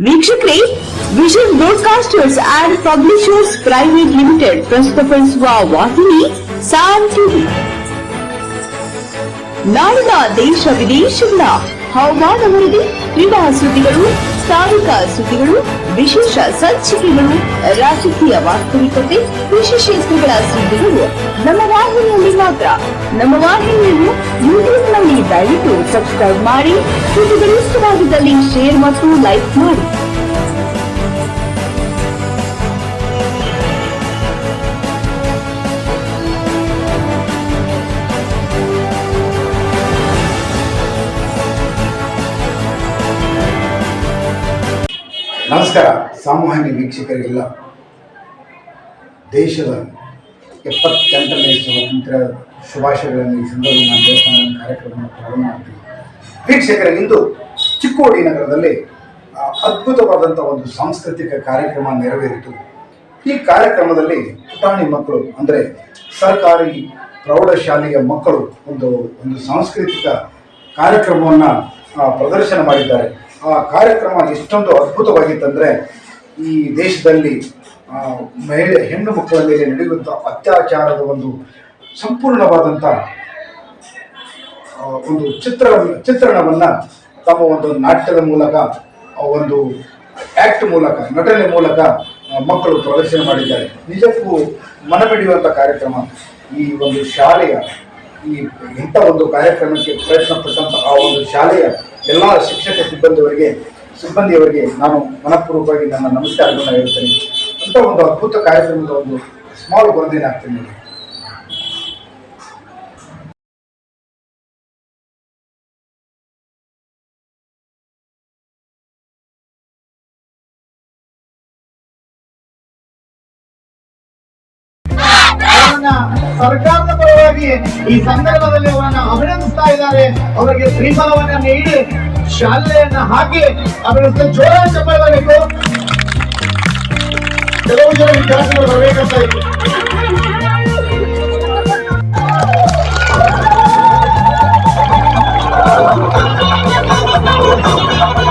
ವೀಕ್ಷಕರೇ vision broadcasters and publishers private limited ಪ್ರಸ್ತುತಪಡಿಸುವ ವಾಹಿನಿ ಸಾನ್ ಟಿವಿ ನಾಡಿನ ದೇಶ ವಿದೇಶಗಳ ಹವಾಮಾನ ವರದಿ ಕ್ರೀಡಾ ಸುದ್ದಿಗಳು ಸ್ಥಾನಿಕ ಸುದ್ದಿಗಳು, ವಿಶೇಷ ಸಂಚಿಕೆಗಳು, ರಾಜಕೀಯ ವಾಸ್ತವಿಕತೆ ವಿಶೇಷಗಳ ಸುದ್ದಿಗಳು ನಮ್ಮ ವಾಹಿನಿಯಲ್ಲಿ ಮಾತ್ರ. ನಮ್ಮ ವಾಹಿನಿಯನ್ನು ಯೂಟ್ಯೂಬ್ನಲ್ಲಿ ದಯವಿಟ್ಟು ಸಬ್ಸ್ಕ್ರೈಬ್ ಮಾಡಿ, ಸುದ್ದಿಗಳು ಇಷ್ಟವಾಗಿದ್ದಲ್ಲಿ ಶೇರ್ ಮತ್ತು ಲೈಕ್ ಮಾಡಿ. ನಮಸ್ಕಾರ. ಸಾಮಾನ್ಯ ವೀಕ್ಷಕರಿಗೆಲ್ಲ ದೇಶದ ಎಪ್ಪತ್ತೆಂಟನೇ ಸ್ವಾತಂತ್ರ್ಯ ಶುಭಾಶಯಗಳನ್ನು ಈ ಸಂದರ್ಭದಲ್ಲಿ ನಾನು ದೇವಸ್ಥಾನ ಕಾರ್ಯಕ್ರಮವನ್ನು ಪ್ರಾರಂಭ ಮಾಡ್ತೀನಿ. ವೀಕ್ಷಕರೇ, ಇಂದು ಚಿಕ್ಕೋಡಿ ನಗರದಲ್ಲಿ ಅದ್ಭುತವಾದಂಥ ಒಂದು ಸಾಂಸ್ಕೃತಿಕ ಕಾರ್ಯಕ್ರಮ ನೆರವೇರಿತು. ಈ ಕಾರ್ಯಕ್ರಮದಲ್ಲಿ ಪುಟಾಣಿ ಮಕ್ಕಳು, ಅಂದರೆ ಸರ್ಕಾರಿ ಪ್ರೌಢಶಾಲೆಯ ಮಕ್ಕಳು ಒಂದು ಒಂದು ಸಾಂಸ್ಕೃತಿಕ ಕಾರ್ಯಕ್ರಮವನ್ನು ಪ್ರದರ್ಶನ ಮಾಡಿದ್ದಾರೆ. ಆ ಕಾರ್ಯಕ್ರಮ ಎಷ್ಟೊಂದು ಅದ್ಭುತವಾಗಿತ್ತಂದರೆ ಈ ದೇಶದಲ್ಲಿ ಮಹಿಳೆ, ಹೆಣ್ಣು ಮಕ್ಕಳ ಮೇಲೆ ನಡೆಯುವಂಥ ಅತ್ಯಾಚಾರದ ಒಂದು ಸಂಪೂರ್ಣವಾದಂಥ ಒಂದು ಚಿತ್ರ, ಚಿತ್ರಣವನ್ನು ತಮ್ಮ ಒಂದು ನಾಟ್ಯದ ಮೂಲಕ ಒಂದು ಆ್ಯಕ್ಟ್ ಮೂಲಕ, ನಟನೆ ಮೂಲಕ ಮಕ್ಕಳು ಪ್ರದರ್ಶನ ಮಾಡಿದ್ದಾರೆ. ನಿಜಕ್ಕೂ ಮನಮಿಡಿಯುವಂಥ ಕಾರ್ಯಕ್ರಮ ಈ ಒಂದು ಶಾಲೆಯ ಈ ಇಂಥ ಒಂದು ಕಾರ್ಯಕ್ರಮಕ್ಕೆ ಪ್ರಯತ್ನ ಪಟ್ಟಂತಹ ಆ ಒಂದು ಶಾಲೆಯ ಎಲ್ಲ ಶಿಕ್ಷಕ ಸಿಬ್ಬಂದಿಯವರಿಗೆ ಸಿಬ್ಬಂದಿಯವರಿಗೆ ನಾನು ಮನಪೂರ್ವಕವಾಗಿ ನನ್ನ ನಮಸ್ಕಾರಗಳನ್ನು ಹೇಳ್ತೇನೆ. ಅಂಥ ಒಂದು ಅದ್ಭುತ ಕಾರ್ಯಕ್ರಮದ ಒಂದು ಸ್ಮಾಲ್ ವರದಿನ ಆಗ್ತೀನಿ ಸರ್ಕಾರದ ಪರವಾಗಿ ಈ ಸಂದರ್ಭದಲ್ಲಿ ಅವರನ್ನ ಅಭಿನಂದಿಸ್ತಾ ಇದ್ದಾರೆ. ಅವರಿಗೆ ಶ್ರೀಫಲವನ್ನ ನೀಡಿ, ಶಾಲೆಯನ್ನ ಹಾಕಿ ಅವರ ಜೋರ ಚಪ್ಪಳಬೇಕು ಕೆಲವು ಜನ ವಿದ್ಯಾರ್ಥಿಗಳು ಬರಬೇಕಂತ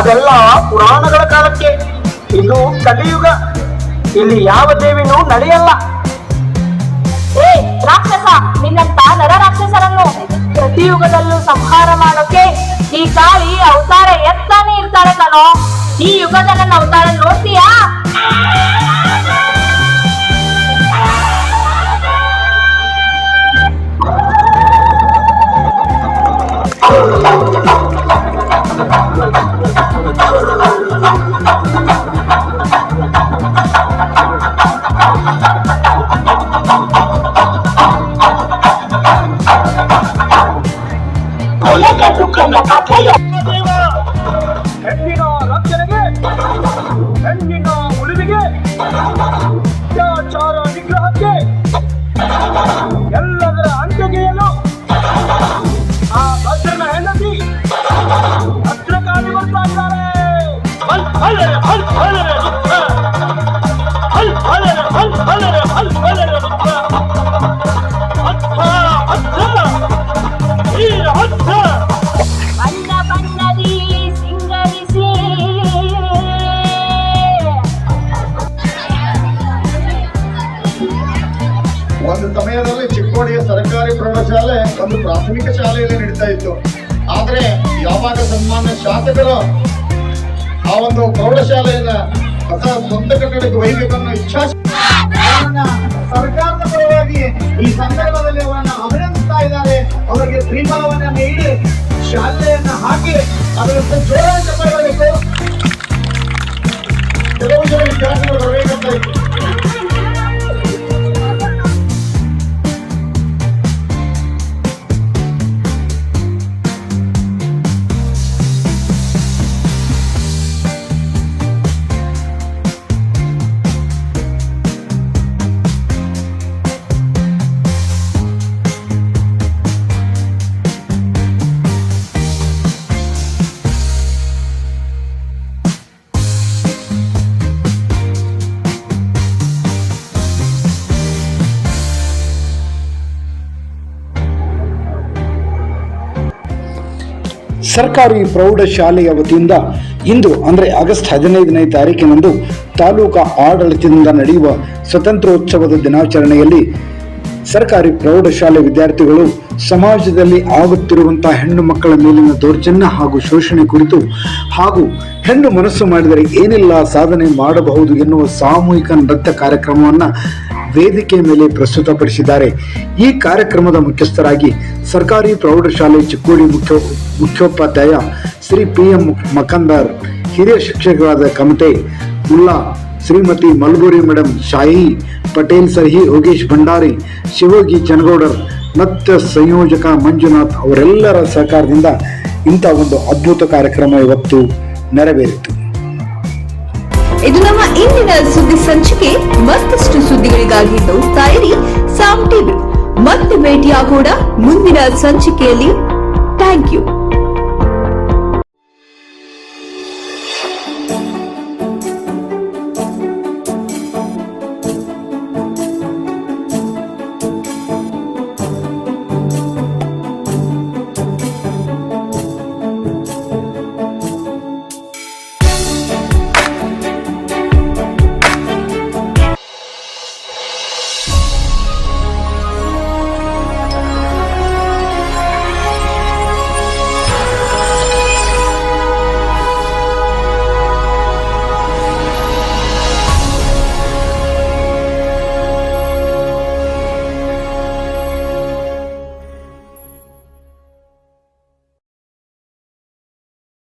ಅದೆಲ್ಲ ಪುರಾಣಗಳ ಕಾಲಕ್ಕೆ. ಇದು ಕಲಿಯುಗ. ಇಲ್ಲಿ ಯಾವ ದೇವಿನೂ ನಡೆಯಲ್ಲ. ಏ, ರಾಕ್ಷಸ, ನಿನ್ನಂತ ನರ ರಾಕ್ಷಸರನ್ನು ಪ್ರತಿಯುಗದಲ್ಲೂ ಸಂಹಾರ ಮಾಡೋಕೆ ಈ ಕಾಳಿ ಅವತಾರ ಎತ್ತಾನೆ ಇರ್ತಾರೆ ಕಣೋ. ಈ ಯುಗದ ನನ್ನ ಅವತಾರ 엠비가 남편에게 엠비가 ಒಂದು ಸಮಯದಲ್ಲಿ ಚಿಕ್ಕೋಡಿಯ ಸರ್ಕಾರಿ ಪ್ರೌಢಶಾಲೆ ಒಂದು ಪ್ರಾಥಮಿಕ ಶಾಲೆಯಲ್ಲಿ ನಡೀತಾ ಇತ್ತು ಆದ್ರೆ ಯಾವಾಗ ಸನ್ಮಾನ್ಯ ಶಾಸಕರು ಆ ಒಂದು ಪ್ರೌಢಶಾಲೆಯನ್ನ ಹೊಸ ಸ್ವಂತ ಕಟ್ಟಡಕ್ಕೆ ಒಯ್ಯಬೇಕನ್ನೋ ಇಚ್ಛಾ ಸರ್ಕಾರದ ಪರವಾಗಿ ಈ ಸಂದರ್ಭದಲ್ಲಿ ಅವರನ್ನ ಅಭಿನಂದಿಸ್ತಾ ಇದ್ದಾರೆ. ಅವರಿಗೆ ಶ್ರೀಮಾವನ್ನ ನೀಡಿ ಶಾಲೆಯನ್ನ ಹಾಕಿ ಅದರ ಜೋರ ಮಾಡಬೇಕು ಕೆಲವು ಜನ ವಿದ್ಯಾರ್ಥಿಗಳು ಸರ್ಕಾರಿ ಪ್ರೌಢಶಾಲೆಯ ವತಿಯಿಂದ ಇಂದು, ಅಂದರೆ ಆಗಸ್ಟ್ ಹದಿನೈದನೇ ತಾರೀಕಿನಂದು, ತಾಲೂಕಾ ಆಡಳಿತದಿಂದ ನಡೆಯುವ ಸ್ವತಂತ್ರೋತ್ಸವದ ದಿನಾಚರಣೆಯಲ್ಲಿ ಸರ್ಕಾರಿ ಪ್ರೌಢಶಾಲೆ ವಿದ್ಯಾರ್ಥಿಗಳು ಸಮಾಜದಲ್ಲಿ ಆಗುತ್ತಿರುವಂತಹ ಹೆಣ್ಣು ಮಕ್ಕಳ ಮೇಲಿನ ದೌರ್ಜನ್ಯ ಹಾಗೂ ಶೋಷಣೆ ಕುರಿತು ಹಾಗೂ ಹೆಣ್ಣು ಮನಸ್ಸು ಮಾಡಿದರೆ ಏನೆಲ್ಲ ಸಾಧನೆ ಮಾಡಬಹುದು ಎನ್ನುವ ಸಾಮೂಹಿಕ ನೃತ್ಯ ಕಾರ್ಯಕ್ರಮವನ್ನು ವೇದಿಕೆ ಮೇಲೆ ಪ್ರಸ್ತುತಪಡಿಸಿದ್ದಾರೆ. ಈ ಕಾರ್ಯಕ್ರಮದ ಮುಖ್ಯಸ್ಥರಾಗಿ ಸರ್ಕಾರಿ ಪ್ರೌಢಶಾಲೆ ಚಿಕ್ಕೋಡಿ ಮುಖ್ಯ, ಮುಖ್ಯೋಪಾಧ್ಯಾಯ ಶ್ರೀ ಪಿ ಎಂ ಮಕಂದರ್, ಹಿರಿಯ ಶಿಕ್ಷಕರಾದ ಕಮತೆ ಮುಲ್ಲಾ, ಶ್ರೀಮತಿ ಮಲ್ಬೂರಿ ಮೇಡಮ್ ಶಾಹಿ ಪಟೇಲ್ ಸರ್ಹಿ, ಯೋಗೇಶ್ ಭಂಡಾರಿ, ಶಿವೋಗಿ ಚನಗೌಡರ್ ಮತ್ತು ಸಂಯೋಜಕ ಮಂಜುನಾಥ್ ಅವರೆಲ್ಲರ ಸಹಕಾರದಿಂದ ಇಂಥ ಒಂದು ಅದ್ಭುತ ಕಾರ್ಯಕ್ರಮ ಇವತ್ತು ನೆರವೇರಿತು. ಇದು ನಮ್ಮ ಇಂದಿನ ಸುದ್ದಿ ಸಂಚಿಕೆ. ಮತ್ತಷ್ಟು ಸುದ್ದಿಗಳಿಗಾಗಿ ನೋಡ್ತಾ ಇರಿ ಸಾಮ್ ಟಿವಿ. ಮತ್ತೆ ಭೇಟಿಯಾಗೋಣ ಮುಂದಿನ ಸಂಚಿಕೆಯಲ್ಲಿ. Thank you.